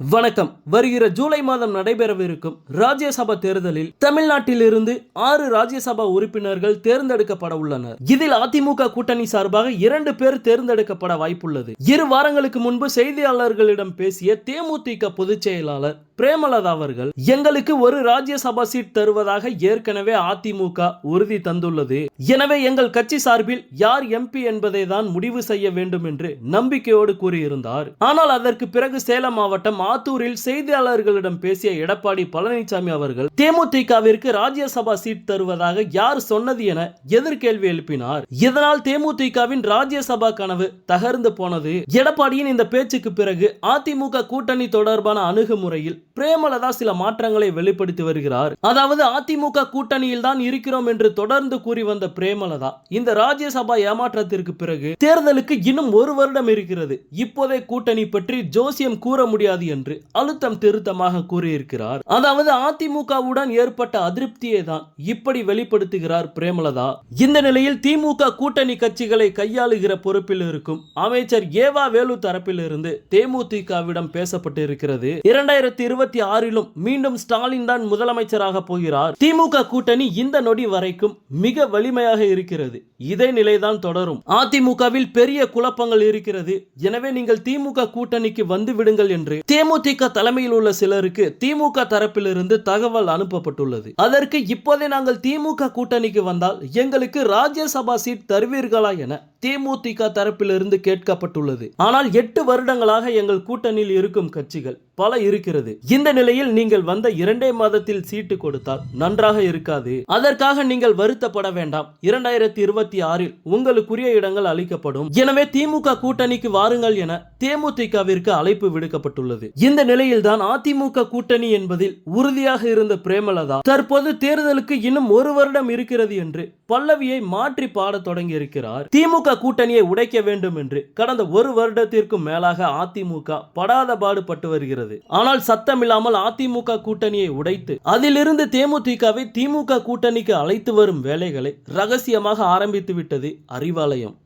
வணக்கம். வருகிற ஜூலை மாதம் நடைபெறவிருக்கும் ராஜ்யசபா தேர்தலில் தமிழ்நாட்டிலிருந்து ஆறு ராஜ்யசபா உறுப்பினர்கள் தேர்ந்தெடுக்கப்பட உள்ளனர். இதில் அதிமுக கூட்டணி சார்பாக இரண்டு பேர் தேர்ந்தெடுக்கப்பட வாய்ப்புள்ளது. இரு வாரங்களுக்கு முன்பு செய்தியாளர்களிடம் பேசிய தேமுதிக பொதுச் செயலாளர் பிரேமலதா அவர்கள் எங்களுக்கு ஒரு ராஜ்யசபா சீட் தருவதாக ஏற்கனவே அதிமுக உறுதி தந்துள்ளது. எனவே எங்கள் கட்சி சார்பில் யார் எம்பி என்பதை தான் முடிவு செய்ய வேண்டும் என்று நம்பிக்கையோடு கூறியிருந்தார். ஆனால் அதற்கு பிறகு சேலம் மாவட்டம் ஆத்தூரில் செய்தியாளர்களிடம் பேசிய எடப்பாடி பழனிசாமி அவர்கள் தேமுதிகவிற்கு ராஜ்யசபா சீட் தருவதாக யார் சொன்னது என எதிர்கேள்வி எழுப்பினார். இதனால் தேமுதிகவின் ராஜ்யசபா கனவு தகர்ந்து போனது. எடப்பாடியின் இந்த பேச்சுக்கு பிறகு அதிமுக கூட்டணி தொடர்பான அணுகுமுறையில் பிரேமலதா சில மாற்றங்களை வெளிப்படுத்தி வருகிறார். அதாவது அதிமுக கூட்டணியில் தான் இருக்கிறோம் என்று தொடர்ந்து கூறி வந்த பிரேமலதா இந்த ராஜ்யசபா ஏமாற்றத்திற்கு பிறகு தேர்தலுக்கு இன்னும் ஒரு வருடம் இருக்கிறது. இப்போதே கூட்டணி பற்றி ஜோசியம் கூற முடியாது என்று என்று அழுத்தம் திருத்தமாக கூறியிருக்கிறார். அதாவது அதிமுகவுடன் ஏற்பட்ட அதிருப்தியை தான் இப்படி வெளிப்படுத்துகிறார் பிரேமலதா. இந்த நிலையில் திமுக கூட்டணி கட்சிகளை கையாளுகிற பொறுப்பில் இருக்கும் அமைச்சர் ஏவா வேலு தரப்பிலிருந்து தேமுதிகவிடம் பேசப்பட்டு இருக்கிறது இரண்டாயிரத்தி இருபத்தி ஆறிலும் மீண்டும் ஸ்டாலின் தான் முதலமைச்சராக போகிறார். திமுக கூட்டணி இந்த நொடி வரைக்கும் மிக வலிமையாக இருக்கிறது. இதே நிலைதான் தொடரும். அதிமுகவில் பெரிய குழப்பங்கள் இருக்கிறது. எனவே நீங்கள் திமுக கூட்டணிக்கு வந்து விடுங்கள் என்று தேமு தேமுதிக தலைமையில் உள்ள சிலருக்கு திமுக தரப்பிலிருந்து தகவல் அனுப்பப்பட்டுள்ளது. அதற்கு இப்போதே நாங்கள் திமுக கூட்டணிக்கு வந்தால் எங்களுக்கு ராஜ்யசபா சீட் தருவீர்களா என தேமுதிக தரப்பிலிருந்து கேட்கப்பட்டுள்ளது. ஆனால் எட்டு வருடங்களாக எங்கள் கூட்டணியில் இருக்கும் கட்சிகள் பல இருக்கிறது. இந்த நிலையில் நீங்கள் வந்த இரண்டே மாதத்தில் சீட்டு கொடுத்தால் நன்றாக இருக்காது. அதற்காக நீங்கள் வருத்தப்பட வேண்டாம். இரண்டாயிரத்தி இருபத்தி ஆறில் உங்களுக்குரிய இடங்கள் அளிக்கப்படும். எனவே திமுக கூட்டணிக்கு வாருங்கள் என தேமுதிகவிற்கு அழைப்பு விடுக்கப்பட்டுள்ளது. இந்த நிலையில்தான் அதிமுக கூட்டணி என்பதில் உறுதியாக இருந்த பிரேமலதா தற்போது தேர்தலுக்கு இன்னும் ஒரு வருடம் இருக்கிறது என்று பல்லவியை மாற்றி பாடத் தொடங்கி இருக்கிறார் திமுக கூட்டணியை உடைக்க வேண்டும் என்று கடந்த ஒரு வருடத்திற்கும் மேலாக அதிமுக படாத பாடுபட்டு வருகிறது. ஆனால் சத்தமில்லாமல் அதிமுக கூட்டணியை உடைத்து அதிலிருந்து தேமுதிகவை திமுக கூட்டணிக்கு அழைத்து வரும் வேலைகளை ரகசியமாக ஆரம்பித்து விட்டது அறிவாலயம்.